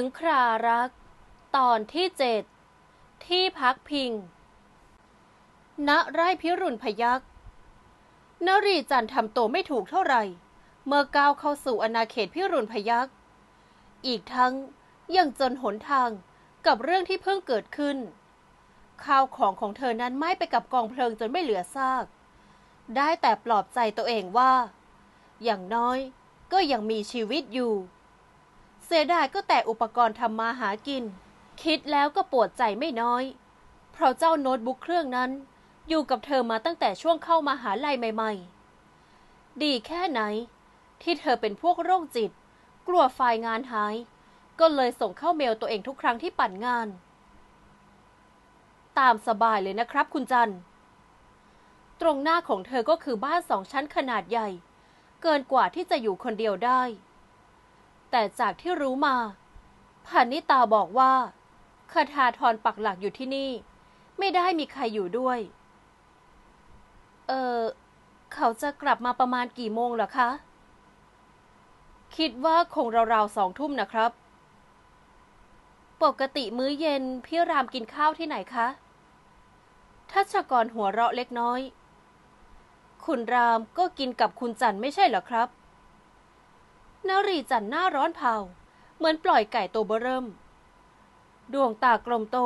ถึงครารัก ตอนที่เจ็ดที่พักพิง ณไร่พิรุณพยักนรีจันทร์ทำตัวไม่ถูกเท่าไหร่ เมื่อก้าวเข้าสู่อาณาเขตพิรุณพยักอีกทั้งยังจนหนทางกับเรื่องที่เพิ่งเกิดขึ้น ข้าวของของเธอนั้นไหม้ไปกับกองเพลิงจนไม่เหลือซาก ได้แต่ปลอบใจตัวเองว่า อย่างน้อยก็ยังมีชีวิตอยู่ เสียดายก็แต่อุปกรณ์ทำมาหากิน คิดแล้วก็ปวดใจไม่น้อย เพราะเจ้าโน้ตบุ๊กเครื่องนั้น อยู่กับเธอมาตั้งแต่ช่วงเข้ามาหาลัยใหม่ ๆ ดีแค่ไหน ที่เธอเป็นพวกโรคจิต กลัวไฟล์งานหาย ก็เลยส่งเข้าเมลตัวเองทุกครั้งที่ปั่นงาน ตามสบายเลยนะครับคุณจันตรงหน้าของเธอก็คือบ้านสองชั้นขนาดใหญ่ เกินกว่าที่จะอยู่คนเดียวได้ แต่จากที่รู้มาพานิตาบอกว่าคาทาทรปักหลักอยู่ที่นี่ ไม่ได้มีใครอยู่ด้วย เออเขาจะกลับมาประมาณกี่โมงหรอคะ คิดว่าคงราวๆสองทุ่มนะครับ ปกติมื้อเย็นพี่รามกินข้าวที่ไหนคะทัชกรหัวเราะเล็กน้อย คุณรามก็กินกับคุณจันไม่ใช่เหรอครับ นารีจันหน้าร้อนเผา เหมือนปล่อยไก่ตัวเบเริ่ม ดวงตากลมโต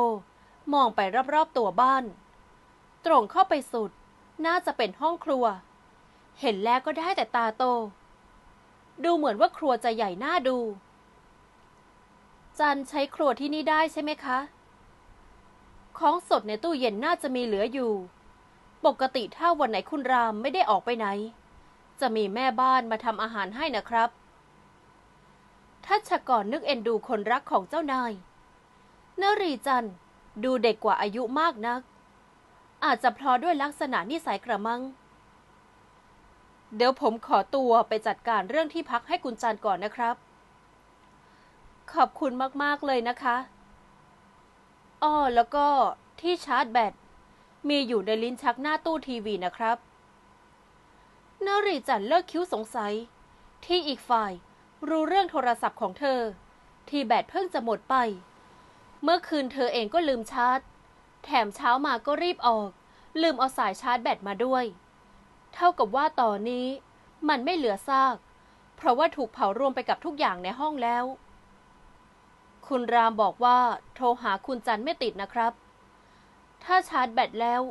มองไปรอบๆตัวบ้าน ตรงเข้าไปสุด น่าจะเป็นห้องครัว เห็นแล้วก็ได้แต่ตาโต ดูเหมือนว่าครัวจะใหญ่หน้าดู จันใช้ครัวที่นี่ได้ใช่ไหมคะ ของสดในตู้เย็นน่าจะมีเหลืออยู่ ปกติถ้าวันไหนคุณรามไม่ได้ออกไปไหน จะมีแม่บ้านมาทำอาหารให้นะครับ ทัชกรนึกเอ็นดูคนรักของเจ้านายนรีจันดูเด็กกว่าอายุมากนัก อาจจะเพราะด้วยลักษณะนิสัยกระมัง เดี๋ยวผมขอตัวไปจัดการเรื่องที่พักให้คุณจันก่อนนะครับ ขอบคุณมาก ๆ เลยนะคะอ้อแล้วก็ที่ชาร์จแบตมีอยู่ในลิ้นชักหน้าตู้ทีวีนะครับนรีจันเลิกคิ้วสงสัย ที่อีกฝ่าย รู้เรื่องโทรศัพท์ของเธอ ที่แบตเพิ่งจะหมดไป เมื่อคืนเธอเองก็ลืมชาร์จ แถมเช้ามาก็รีบออก ลืมเอาสายชาร์จแบตมาด้วย เท่ากับว่าตอนนี้ มันไม่เหลือซาก เพราะว่าถูกเผารวมไปกับทุกอย่างในห้องแล้ว คุณรามบอกว่า โทรหาคุณจันไม่ติดนะครับ ถ้าชาร์จแบตแล้ว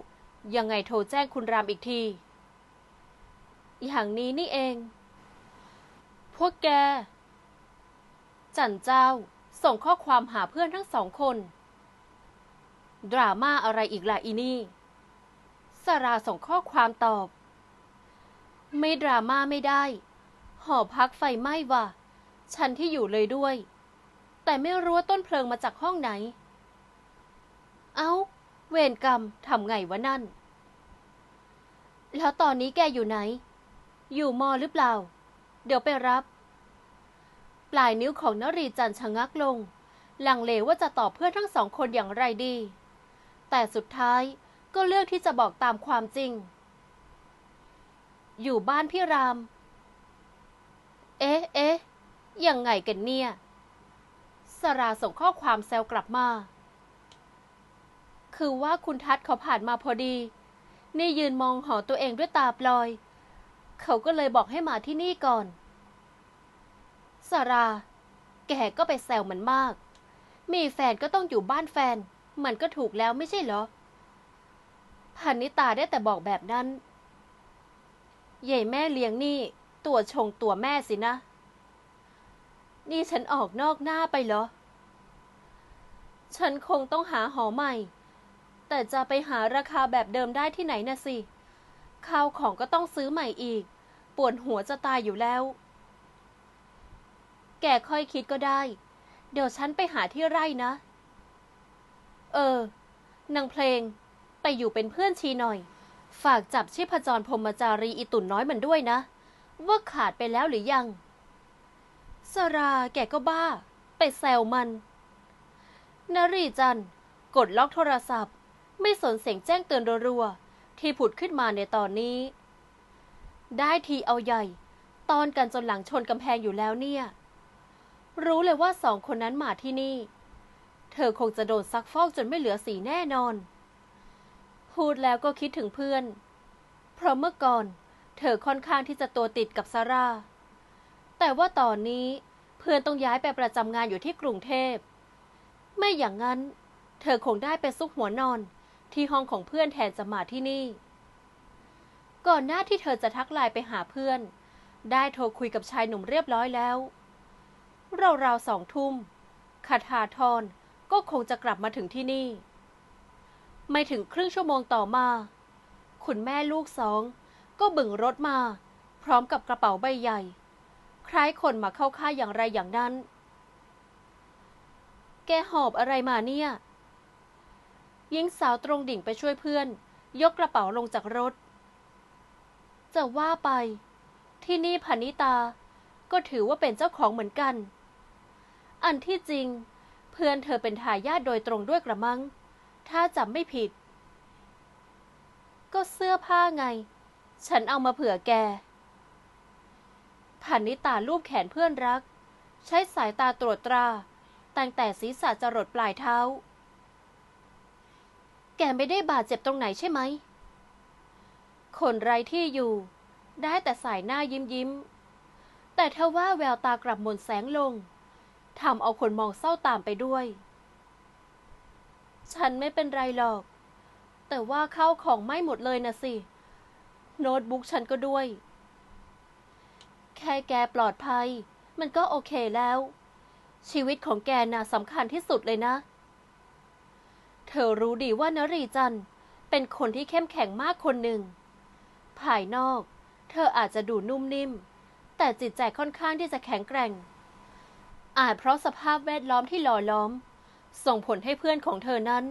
ยังไงโทรแจ้งคุณรามอีกที อย่างนี้นี่เอง พวกแก จันเจ้าส่งข้อความหาเพื่อนทั้งสองคน ดราม่าอะไรอีกล่ะอีนี่สราส่งข้อความตอบ ไม่ดราม่าไม่ได้ หอพักไฟไหม้ว่ะ ฉันที่อยู่เลยด้วย แต่ไม่รู้ว่าต้นเพลิงมาจากห้องไหน เอา้า เวรกรรมทำไงวะนั่น แล้วตอนนี้แกอยู่ไหน อยู่มอหรือเปล่า เดี๋ยวไปรับ ปลายนิ้วของนรีจันชะงักลง ลังเลว่าจะตอบเพื่อนทั้งสองคนอย่างไรดี แต่สุดท้ายก็เลือกที่จะบอกตามความจริง อยู่บ้านพี่ราม เอ๊ะเอ๊ะยังไงกันเนี่ย สราส่งข้อความแซวกลับมา คือว่าคุณทัศน์เขาผ่านมาพอดี นี่ยืนมองหอตัวเองด้วยตาปลอย เขาก็เลยบอกให้มาที่นี่ก่อนสรา แกก็ไปแซวมันมาก มีแฟนก็ต้องอยู่บ้านแฟน มันก็ถูกแล้วไม่ใช่เหรอพันนิตาได้แต่บอกแบบนั้นใหญ่แม่เลี้ยงนี่ ตัวชงตัวแม่สินะ นี่ฉันออกนอกหน้าไปเหรอ ฉันคงต้องหาหอใหม่ แต่จะไปหาราคาแบบเดิมได้ที่ไหนนะสิ ข้าวของก็ต้องซื้อใหม่อีก ปวดหัวจะตายอยู่แล้ว แกค่อยคิดก็ได้ เดี๋ยวฉันไปหาที่ไร่นะ เออนางเพลง ไปอยู่เป็นเพื่อนชีหน่อย ฝากจับชีพจรพรมจารีอีตุ่นน้อยมันด้วยนะ ว่าขาดไปแล้วหรือยังสราแกก็บ้า ไปแซวมันนรีจันกดล็อกโทรศัพท์ ไม่สนเสียงแจ้งเตือนรัวๆ ที่ผุดขึ้นมาในตอนนี้ ได้ทีเอาใหญ่ ตอนกันจนหลังชนกำแพงอยู่แล้วเนี่ย รู้เลยว่าสองคนนั้นมาที่นี่ เธอคงจะโดนซักฟอกจนไม่เหลือสีแน่นอน พูดแล้วก็คิดถึงเพื่อน เพราะเมื่อก่อน เธอค่อนข้างที่จะตัวติดกับซาร่า แต่ว่าตอนนี้เพื่อนต้องย้ายไปประจำงานอยู่ที่กรุงเทพ ไม่อย่างนั้น เธอคงได้ไปซุกหัวนอน ที่ห้องของเพื่อนแทนจะมาที่นี่ ก่อนหน้าที่เธอจะทักไลน์ไปหาเพื่อน ได้โทรคุยกับชายหนุ่มเรียบร้อยแล้ว ราวๆสองทุ่มคาทาทรก็คงจะกลับมาถึงที่นี่ ไม่ถึงครึ่งชั่วโมงต่อมา คุณแม่ลูกสอง ก็บึงรถมา พร้อมกับกระเป๋าใบใหญ่ คล้ายคนมาเข้าค่ายอย่างไรอย่างนั้น แกหอบอะไรมาเนี่ย หญิงสาวตรงดิ่งไปช่วยเพื่อน ยกกระเป๋าลงจากรถ จะว่าไป ที่นี่พานิตา ก็ถือว่าเป็นเจ้าของเหมือนกัน อันที่จริง เพื่อนเธอเป็นทายาทโดยตรงด้วยกระมัง ถ้าจำไม่ผิด ก็เสื้อผ้าไง ฉันเอามาเผื่อแกพานิตาลูบแขนเพื่อนรัก ใช้สายตาตรวจตรา ตั้งแต่ศีรษะจรดปลายเท้า กไม่ได้บาดเจ็บตรงไหนใช่ไหม คนไร้ที่อยู่ ได้แต่สายหน้ายิ้มยิ้ม แต่ถ้าว่าแววตากลับหม่นแสงลงทำเอาคนมองเศร้าตามไปด้วย ฉันไม่เป็นไรหรอก แต่ว่าข้าวของไม้หมดเลยนะสิ โน้ตบุ๊กฉันก็ด้วย แค่แกปลอดภัย มันก็โอเคแล้ว ชีวิตของแกน่ะสำคัญที่สุดเลยนะ เธอรู้ดีว่านรีจันเป็นคนที่เข้มแข็งมากคนหนึ่ง ภายนอก เธออาจจะดูนุ่มนิ่ม แต่จิตใจค่อนข้างที่จะแข็งแกร่ง อาจเพราะสภาพแวดล้อมที่หล่อล้อม ส่งผลให้เพื่อนของเธอนั้น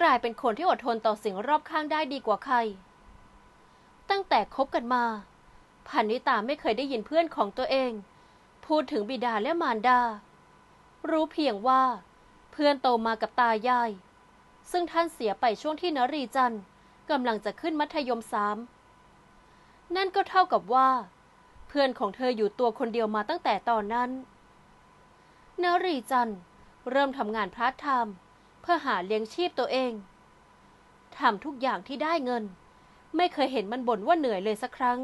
กลายเป็นคนที่อดทนต่อสิ่งรอบข้างได้ดีกว่าใคร ตั้งแต่คบกันมาพันนิตาไม่เคยได้ยินเพื่อนของตัวเอง พูดถึงบิดาและมารดา รู้เพียงว่า เพื่อนโตมากับตายาย ซึ่งท่านเสียไปช่วงที่นรีจันทร์กำลังจะขึ้นมัธยมสามนั่นก็เท่ากับว่า เพื่อนของเธออยู่ตัวคนเดียวมาตั้งแต่ตอนนั้นนรีจันทร์เริ่มทำงานพาร์ทไทม์เพื่อหาเลี้ยงชีพตัวเองทำทุกอย่างที่ได้เงิน ไม่เคยเห็นมันบ่นว่าเหนื่อยเลยสักครั้ง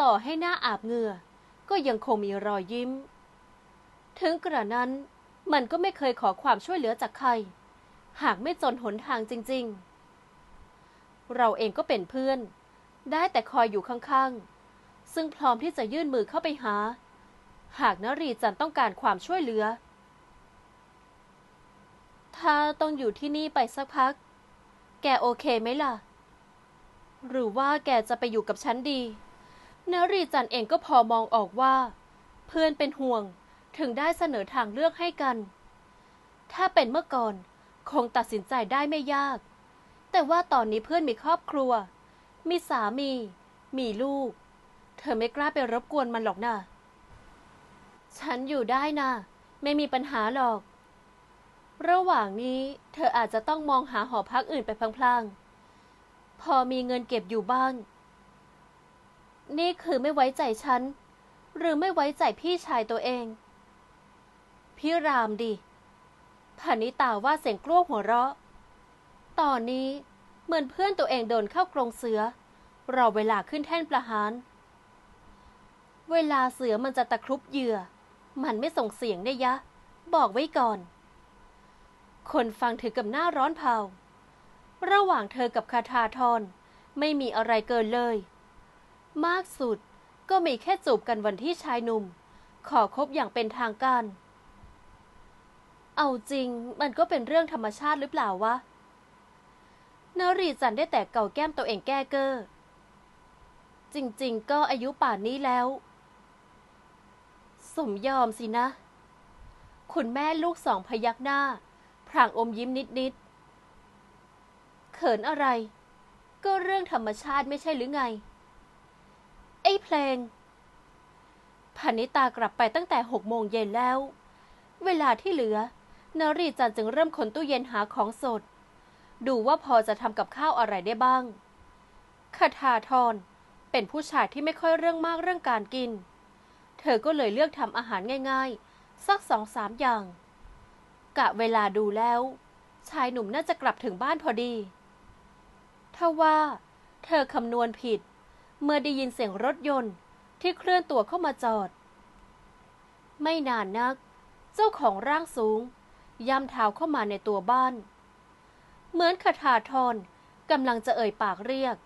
ต่อให้หน้าอาบเหงื่อก็ยังคงมีรอยยิ้ม ถึงกระนั้นมันก็ไม่เคยขอความช่วยเหลือจากใคร หากไม่จนหนทางจริง ๆ เราเองก็เป็นเพื่อน ได้แต่คอยอยู่ข้างๆ ซึ่งพร้อมที่จะยื่นมือเข้าไปหา หากนรีจันต้องการความช่วยเหลือ ถ้าต้องอยู่ที่นี่ไปสักพัก แกโอเคไหมล่ะ หรือว่าแกจะไปอยู่กับฉันดีนรีจันเองก็พอมองออกว่า เพื่อนเป็นห่วงถึงได้เสนอทางเลือกให้กัน ถ้าเป็นเมื่อก่อน คงตัดสินใจได้ไม่ยาก แต่ว่าตอนนี้เพื่อนมีครอบครัว มีสามี มีลูก เธอไม่กล้าไปรบกวนมันหรอกนะฉันอยู่ได้นะไม่มีปัญหาหรอก ระหว่างนี้เธออาจจะต้องมองหาหอพักอื่นไปพลางๆ พอมีเงินเก็บอยู่บ้าง นี่คือไม่ไว้ใจฉัน หรือไม่ไว้ใจพี่ชายตัวเอง พี่รามดิ พานิตาว่าเสียงกลัวหัวเราะ ตอนนี้เหมือนเพื่อนตัวเองโดนเข้ากรงเสือ รอเวลาขึ้นแท่นประหาร เวลาเสือมันจะตะครุบเหยื่อ มันไม่ส่งเสียงได้ยะ บอกไว้ก่อน คนฟังถือกับหน้าร้อนเผา ระหว่างเธอกับคาทาทรไม่มีอะไรเกินเลย มากสุดก็มีแค่จูบกันวันที่ชายหนุ่ม ขอคบอย่างเป็นทางการ เอาจริงมันก็เป็นเรื่องธรรมชาติหรือเปล่าวะนรีจันได้แต่เก่าแก้มตัวเองแก้เกอ้อ จริง ๆ ก็อายุป่านนี้แล้ว สมยอมสินะ คุณแม่ลูกสองพยักหน้า พรางอมยิ้มนิด ๆ เขินอะไร ก็เรื่องธรรมชาติไม่ใช่หรือไง ไอ้เพลงพานิตากลับไปตั้งแต่หกโมงเย็นแล้ว เวลาที่เหลือ นรีจันจึงเริ่มขนตู้เย็นหาของสด ดูว่าพอจะทำกับข้าวอะไรได้บ้างคาทาทรเป็นผู้ชายที่ไม่ค่อยเรื่องมากเรื่องการกิน เธอก็เลยเลือกทำอาหารง่ายๆ สักสองสามอย่าง กะเวลาดูแล้ว ชายหนุ่มน่าจะกลับถึงบ้านพอดีถ้าว่า เธอคำนวณผิด เมื่อได้ยินเสียงรถยนต์ที่เคลื่อนตัวเข้ามาจอด ไม่นานนัก เจ้าของร่างสูง ย่ำเท้าเข้ามาในตัวบ้าน เหมือนคาถาทรกำลังจะเอ่ยปากเรียก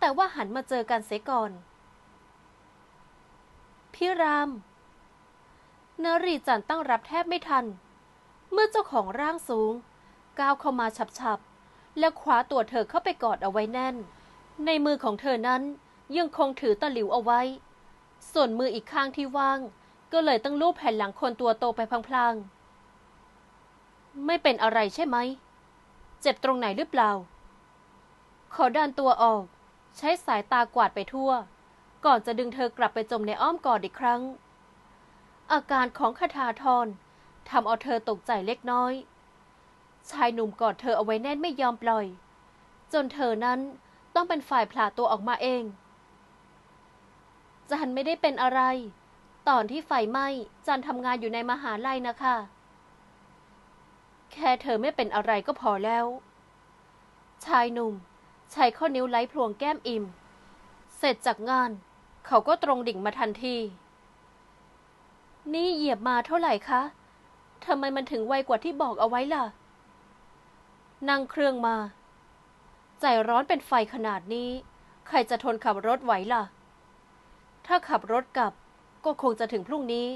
แต่ว่าหันมาเจอกันเสียก่อน พี่รามนรีจันตั้งรับแทบไม่ทัน เมื่อเจ้าของร่างสูง ก้าวเข้ามาฉับๆ และคว้าตัวเธอเข้าไปกอดเอาไว้แน่น ในมือของเธอนั้นยังคงถือตะหลิวเอาไว้ ส่วนมืออีกข้างที่ว่าง ก็เลยต้องลูบแผ่นหลังคนตัวโตไปพลางๆ ไม่เป็นอะไรใช่ไหม เจ็บตรงไหนหรือเปล่าขอดันตัวออก ใช้สายตากวาดไปทั่ว ก่อนจะดึงเธอกลับไปจมในอ้อมกอดอีกครั้ง อาการของคาถาทรทำเอาเธอตกใจเล็กน้อย ชายหนุ่มกอดเธอเอาไว้แน่นไม่ยอมปล่อย จนเธอนั้นต้องเป็นฝ่ายผลาตัวออกมาเองจันไม่ได้เป็นอะไร ตอนที่ไฟไหม้จันทำงานอยู่ในมหาลัยนะคะ แค่เธอไม่เป็นอะไรก็พอแล้ว ชายหนุ่มใช้ข้อนิ้วไล้พลวงแก้มอิ่ม เสร็จจากงาน เขาก็ตรงดิ่งมาทันที นี่เหยียบมาเท่าไหร่คะทำไมมันถึงไวกว่าที่บอกเอาไว้ล่ะ นั่งเครื่องมา ใจร้อนเป็นไฟขนาดนี้ ใครจะทนขับรถไหวล่ะ ถ้าขับรถกลับก็คงจะถึงพรุ่งนี้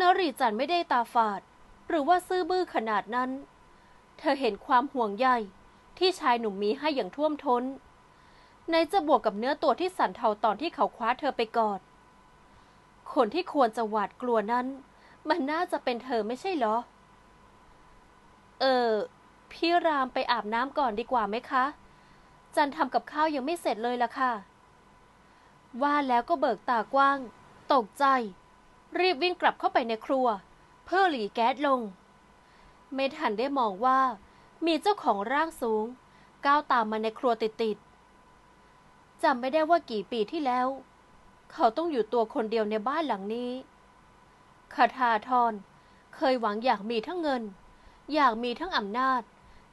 นรีจันไม่ได้ตาฝาด หรือว่าซื่อบื้อขนาดนั้น เธอเห็นความห่วงใยที่ชายหนุ่มมีให้อย่างท่วมทน้น ในจะบวกกับเนื้อตัวที่สั่นเทาตอนที่เขาคว้าเธอไปกอด คนที่ควรจะหวาดกลัวนั้น มันน่าจะเป็นเธอไม่ใช่เหรอ เออ พี่รามไปอาบน้ำก่อนดีกว่าไหมคะ จันทำกับข้าวยังไม่เสร็จเลยล่ะค่ะ ว่าแล้วก็เบิกตากว้าง ตกใจ รีบวิ่งกลับเข้าไปในครัว เพื่อหลีแก๊สลง ไม่ทันได้มองว่า มีเจ้าของร่างสูง ก้าวตามมาในครัวติดๆจำไม่ได้ว่ากี่ปีที่แล้ว เขาต้องอยู่ตัวคนเดียวในบ้านหลังนี้คาทาทรเคยหวังอยากมีทั้งเงิน อยากมีทั้งอำนาจ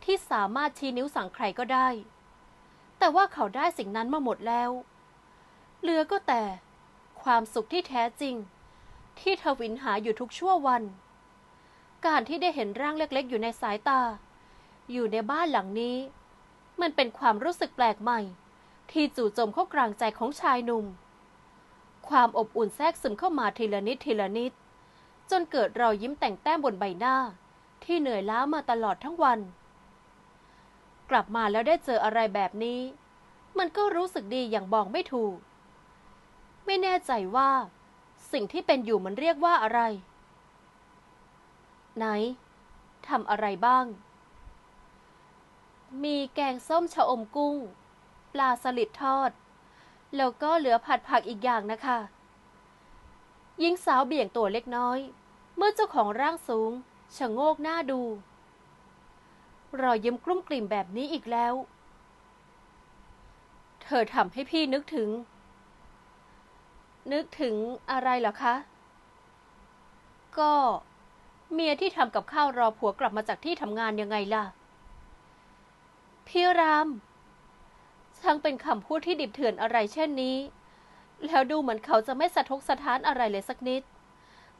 ที่สามารถชี้นิ้วสั่งใครก็ได้ แต่ว่าเขาได้สิ่งนั้นมาหมดแล้ว เหลือก็แต่ความสุขที่แท้จริง ที่ทวินหาอยู่ทุกชั่ววัน การที่ได้เห็นร่างเล็กๆ อยู่ในสายตา อยู่ในบ้านหลังนี้ มันเป็นความรู้สึกแปลกใหม่ ที่จู่โจมเข้ากลางใจของชายหนุ่ม ความอบอุ่นแทรกซึมเข้ามาทีละนิดทีละนิด จนเกิดรอยยิ้มแต่งแต้มบนใบหน้า ที่เหนื่อยล้ามาตลอดทั้งวัน กลับมาแล้วได้เจออะไรแบบนี้ มันก็รู้สึกดีอย่างบอกไม่ถูก ไม่แน่ใจว่า สิ่งที่เป็นอยู่มันเรียกว่าอะไร ไหนทำอะไรบ้าง มีแกงส้มชะอมกุ้ง ปลาสลิดทอด แล้วก็เหลือผัดผักอีกอย่างนะคะหญิงสาวเบี่ยงตัวเล็กน้อย เมื่อเจ้าของร่างสูงชะโงกหน้าดู รอยยิ้มกลุ้มกลิ่มแบบนี้อีกแล้ว เธอทำให้พี่นึกถึง นึกถึงอะไรเหรอคะ ก็ เมียที่ทำกับข้าวรอผัวกลับมาจากที่ทำงานยังไงล่ะ พี่รามช่างเป็นคำพูดที่ดิบเถื่อนอะไรเช่นนี้ แล้วดูเหมือนเขาจะไม่สะทกสะท้านอะไรเลยสักนิด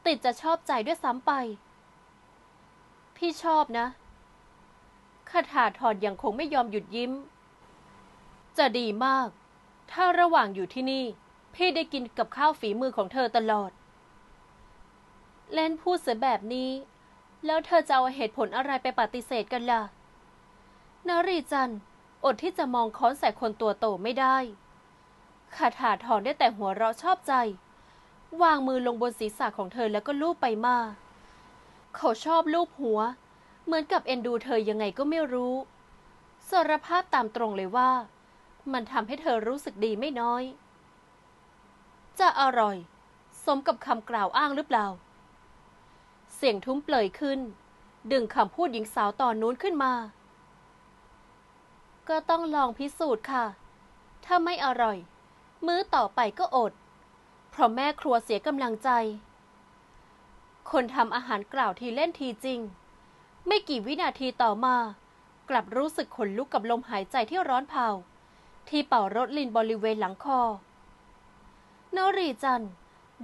ติดจะชอบใจด้วยซ้ำไป พี่ชอบนะคาถาทอนยังคงไม่ยอมหยุดยิ้ม จะดีมาก ถ้าระหว่างอยู่ที่นี่ พี่ได้กินกับข้าวฝีมือของเธอตลอด เล่นพูดเสียแบบนี้ แล้วเธอจะเอาเหตุผลอะไรไปปฏิเสธกันล่ะนรีจันอดที่จะมองค้อนใส่คนตัวโตไม่ได้คาถาถอนได้แต่หัวเราะชอบใจ วางมือลงบนศีรษะของเธอแล้วก็ลูบไปมา เขาชอบลูบหัว เหมือนกับเอ็นดูเธอยังไงก็ไม่รู้สารภาพตามตรงเลยว่า มันทำให้เธอรู้สึกดีไม่น้อย จะอร่อย สมกับคำกล่าวอ้างหรือเปล่า เสียงทุ้มเปลยขึ้น ดึงคำพูดหญิงสาวตอนนู้นขึ้นมา ก็ต้องลองพิสูจน์ค่ะ ถ้าไม่อร่อย มื้อต่อไปก็อด เพราะแม่ครัวเสียกำลังใจ คนทำอาหารกล่าวทีเล่นทีจริง ไม่กี่วินาทีต่อมา กลับรู้สึกขนลุกกับลมหายใจที่ร้อนเผาที่เป่ารถลินบริเวณหลังคอ นรีจัน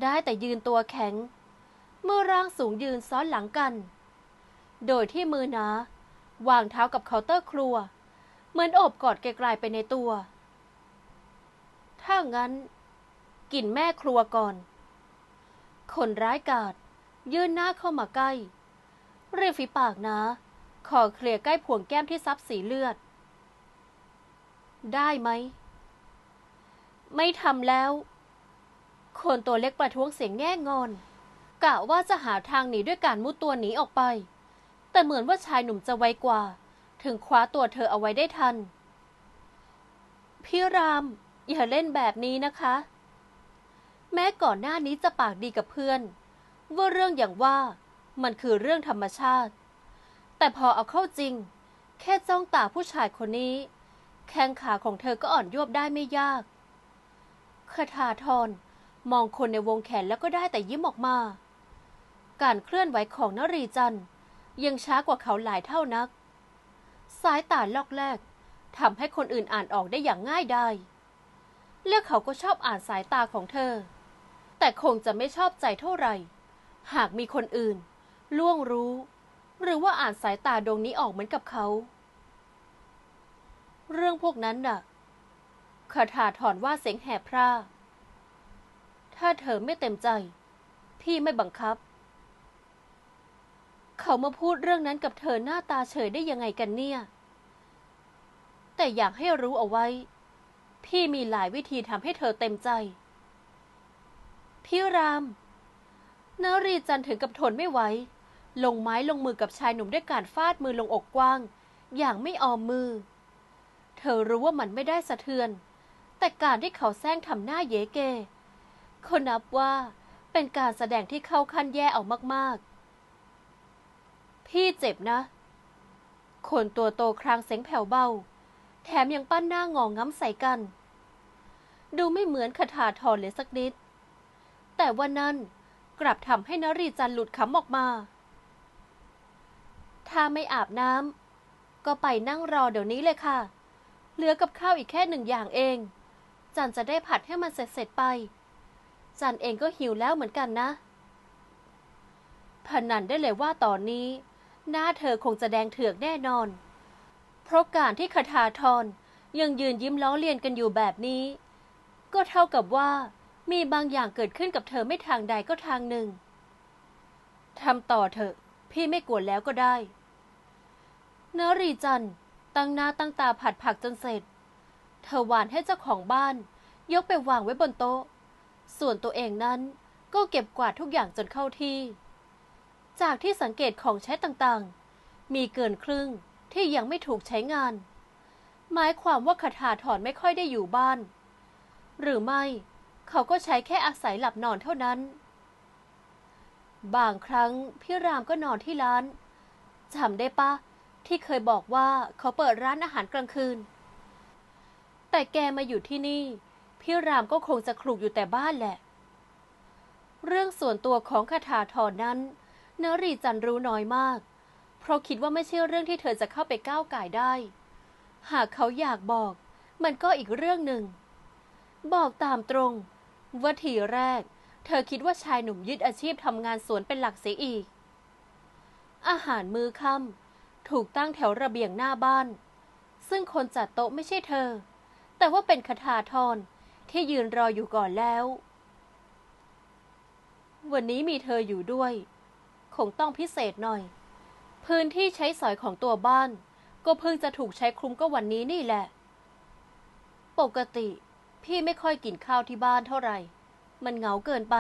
ได้แต่ยืนตัวแข็ง เมื่อร่างสูงยืนซ้อนหลังกัน โดยที่มือหนาวางเท้ากับเคาน์เตอร์ครัว เหมือนโอบกอดไกลๆไปในตัว ถ้างั้น กินแม่ครัวก่อน คนร้ายกาจยื่นหน้าเข้ามาใกล้เรียกฝีปากนะ ขอเคลียร์ใกล้ผวงแก้มที่ซับสีเลือด ได้ไหม ไม่ทำแล้ว คนตัวเล็กประท้วงเสียงแง่งอน กะว่าจะหาทางหนีด้วยการมุดตัวหนีออกไป แต่เหมือนว่าชายหนุ่มจะไวกว่า ถึงคว้าตัวเธอเอาไว้ได้ทัน พี่ราม อย่าเล่นแบบนี้นะคะ แม้ก่อนหน้านี้จะปากดีกับเพื่อน ว่าเรื่องอย่างว่ามันคือเรื่องธรรมชาติ แต่พอเอาเข้าจริง แค่จ้องตาผู้ชายคนนี้ แข้งขาของเธอก็อ่อนยวบได้ไม่ยากคาถาทร มองคนในวงแขนแล้วก็ได้แต่ยิ้มออกมา การเคลื่อนไหวของนรีจันยังช้ากว่าเขาหลายเท่านัก สายตาลอกแรกทำให้คนอื่นอ่านออกได้อย่างง่ายได้และเขาก็ชอบอ่านสายตาของเธอ แต่คงจะไม่ชอบใจเท่าไหร่ หากมีคนอื่น ล่วงรู้ หรือว่าอ่านสายตาดวงนี้ออกเหมือนกับเขา เรื่องพวกนั้นน่ะคาถาถอนว่าเสียงแหบพร่า ถ้าเธอไม่เต็มใจ พี่ไม่บังคับ เขามาพูดเรื่องนั้นกับเธอหน้าตาเฉยได้ยังไงกันเนี่ย แต่อยากให้รู้เอาไว้ พี่มีหลายวิธีทำให้เธอเต็มใจ พี่รามนรีจันถึงกับทนไม่ไหว ลงไม้ลงมือกับชายหนุ่มด้วยการฟาดมือลงอกกว้าง อย่างไม่ออมมือ เธอรู้ว่ามันไม่ได้สะเทือน แต่การที่เขาแซงทำหน้าเยเก คนนับว่าเป็นการแสดงที่เข้าขั้นแย่เอามากๆ พี่เจ็บนะ คนตัวโตครางเสียงแผ่วเบา แถมยังปั้นหน้างองง้ำใส่กัน ดูไม่เหมือนคาถาถอนเลยสักนิด แต่ว่านั่นกลับทำให้นรีจันหลุดขำออกมา ถ้าไม่อาบน้ำก็ไปนั่งรอเดี๋ยวนี้เลยค่ะ เหลือกับข้าวอีกแค่หนึ่งอย่างเอง จันจะได้ผัดให้มันเสร็จๆไป จันเองก็หิวแล้วเหมือนกันนะ พนันได้เลยว่าตอนนี้ หน้าเธอคงจะแดงเถือกแน่นอน เพราะการที่คาถาทรยังยืนยิ้มล้อเลียนกันอยู่แบบนี้ ก็เท่ากับว่ามีบางอย่างเกิดขึ้นกับเธอไม่ทางใดก็ทางหนึ่งทำต่อเถอะ พี่ไม่กลัวแล้วก็ได้เนรีจันตั้งหน้าตั้งตาผัดผักจนเสร็จ เธอหวานให้เจ้าของบ้าน ยกไปวางไว้บนโต๊ะ ส่วนตัวเองนั้นก็เก็บกวาดทุกอย่างจนเข้าที่ จากที่สังเกตของใช้ต่างๆ มีเกินครึ่งที่ยังไม่ถูกใช้งาน หมายความว่าคาถาถอนไม่ค่อยได้อยู่บ้าน หรือไม่เขาก็ใช้แค่อาศัยหลับนอนเท่านั้น บางครั้งพี่รามก็นอนที่ร้านจำได้ปะที่เคยบอกว่าเขาเปิดร้านอาหารกลางคืน แต่แกมาอยู่ที่นี่ พี่รามก็คงจะคลุกอยู่แต่บ้านแหละ เรื่องส่วนตัวของคาถาทอนนั้นเนรีจันรู้น้อยมาก เพราะคิดว่าไม่ใช่เรื่องที่เธอจะเข้าไปก้าวไก่ได้ หากเขาอยากบอก มันก็อีกเรื่องหนึ่ง บอกตามตรง ว่าทีแรก เธอคิดว่าชายหนุ่มยึดอาชีพทำงานสวนเป็นหลักเสียอีก อาหารมือค่ำถูกตั้งแถวระเบียงหน้าบ้าน ซึ่งคนจัดโต๊ะไม่ใช่เธอ แต่ว่าเป็นคาถาทร ที่ยืนรออยู่ก่อนแล้ว วันนี้มีเธออยู่ด้วย คงต้องพิเศษหน่อย พื้นที่ใช้สอยของตัวบ้าน ก็เพิ่งจะถูกใช้คลุมก็วันนี้นี่แหละ ปกติพี่ไม่ค่อยกินข้าวที่บ้านเท่าไหร่ มันเหงาเกินไป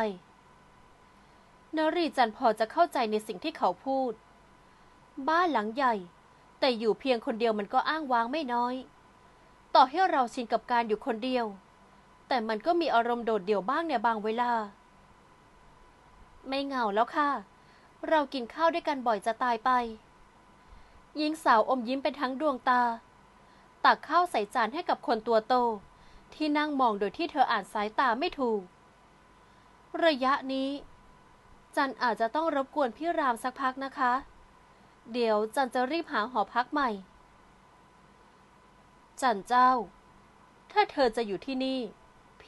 นรีจันพอจะเข้าใจในสิ่งที่เขาพูด บ้านหลังใหญ่ แต่อยู่เพียงคนเดียวมันก็อ้างว้างไม่น้อย ต่อให้เราชินกับการอยู่คนเดียว แต่มันก็มีอารมณ์โดดเดี่ยวบ้างในบางเวลา ไม่เหงาแล้วค่ะ เรากินข้าวด้วยกันบ่อยจะตายไป หญิงสาวอมยิ้มเป็นทั้งดวงตา ตักข้าวใส่จานให้กับคนตัวโต ที่นั่งมองโดยที่เธออ่านสายตาไม่ถูก ระยะนี้ จันอาจจะต้องรบกวนพี่รามสักพักนะคะ เดี๋ยวจันจะรีบหาหอพักใหม่ จันเจ้า ถ้าเธอจะอยู่ที่นี่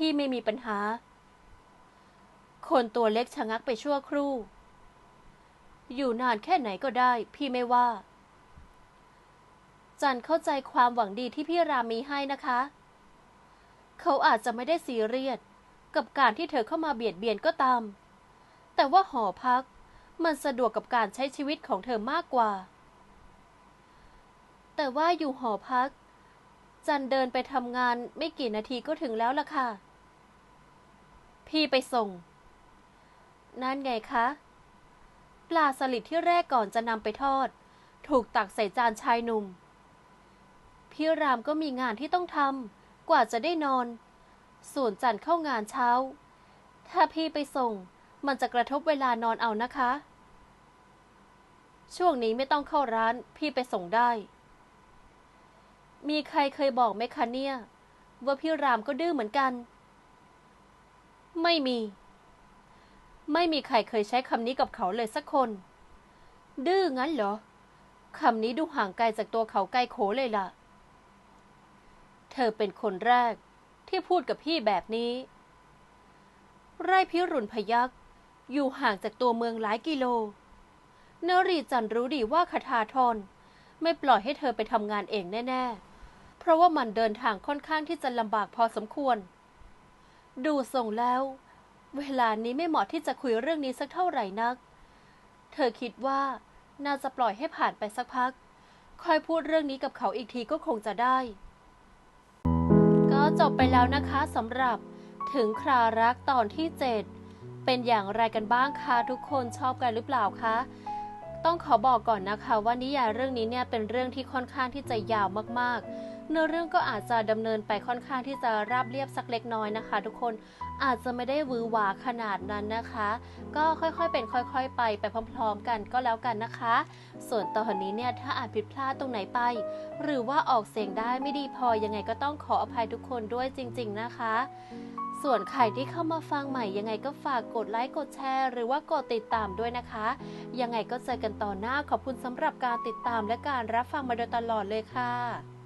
พี่ไม่มีปัญหา คนตัวเล็กชะงักไปชั่วครู่ อยู่นานแค่ไหนก็ได้ พี่ไม่ว่า จันเข้าใจความหวังดีที่พี่รามีให้นะคะ เขาอาจจะไม่ได้ซีเรียสกับการที่เธอเข้ามาเบียดเบียนก็ตาม แต่ว่าหอพักมันสะดวกกับการใช้ชีวิตของเธอมากกว่า แต่ว่าอยู่หอพัก จันเดินไปทำงานไม่กี่นาทีก็ถึงแล้วล่ะค่ะ พี่ไปส่ง นั่นไงคะ ปลาสลิดที่แรกก่อนจะนำไปทอด ถูกตักใส่จานชายหนุ่ม พี่รามก็มีงานที่ต้องทำกว่าจะได้นอน ส่วนจันเข้างานเช้า ถ้าพี่ไปส่ง มันจะกระทบเวลานอนเอานะคะ ช่วงนี้ไม่ต้องเข้าร้านพี่ไปส่งได้ มีใครเคยบอกไหมคะเนี่ย ว่าพี่รามก็ดื้อเหมือนกัน ไม่มี ไม่มีใครเคยใช้คำนี้กับเขาเลยสักคน ดื้องั้นเหรอคำนี้ดูห่างไกลจากตัวเขาไกลโขเลยล่ะ เธอเป็นคนแรกที่พูดกับพี่แบบนี้ ไร่พิรุณพยักอยู่ห่างจากตัวเมืองหลายกิโล เนรีจันรู้ดีว่าคาทาทรไม่ปล่อยให้เธอไปทำงานเองแน่ ๆ เพราะว่ามันเดินทางค่อนข้างที่จะลำบากพอสมควร ดูทรงแล้ว เวลานี้ไม่เหมาะที่จะคุยเรื่องนี้สักเท่าไหร่นัก เธอคิดว่าน่าจะปล่อยให้ผ่านไปสักพัก ค่อยพูดเรื่องนี้กับเขาอีกทีก็คงจะได้ ก็จบไปแล้วนะคะสำหรับถึงครารักตอนที่ 7 เป็นอย่างไรกันบ้างคะทุกคนชอบกันหรือเปล่าคะ ต้องขอบอกก่อนนะคะว่านิยายเรื่องนี้เนี่ยเป็นเรื่องที่ค่อนข้างที่จะยาวมากๆ เนื้อเรื่องก็อาจจะดำเนินไปค่อนข้างที่จะราบเรียบสักเล็กน้อยนะคะ ทุกคนอาจจะไม่ได้วือหวาขนาดนั้นนะคะ ก็ค่อยๆเป็นค่อยๆ ไปไปพร้อมๆ กันก็แล้วกันนะคะ ส่วนตอนนี้เนี่ยถ้าอาจผิดพลาดตรงไหนไป หรือว่าออกเสียงได้ไม่ดีพอยังไงก็ต้องขออภัยทุกคนด้วยจริง ๆนะคะส่วนใครที่เข้ามาฟังใหม่ยังไงก็ฝากกดไลค์กดแชร์ หรือว่ากดติดตามด้วยนะคะ ยังไงก็เจอกันต่อหน้าขอบคุณสำหรับการติดตามและการรับฟังมาโดยตลอดเลยค่ะ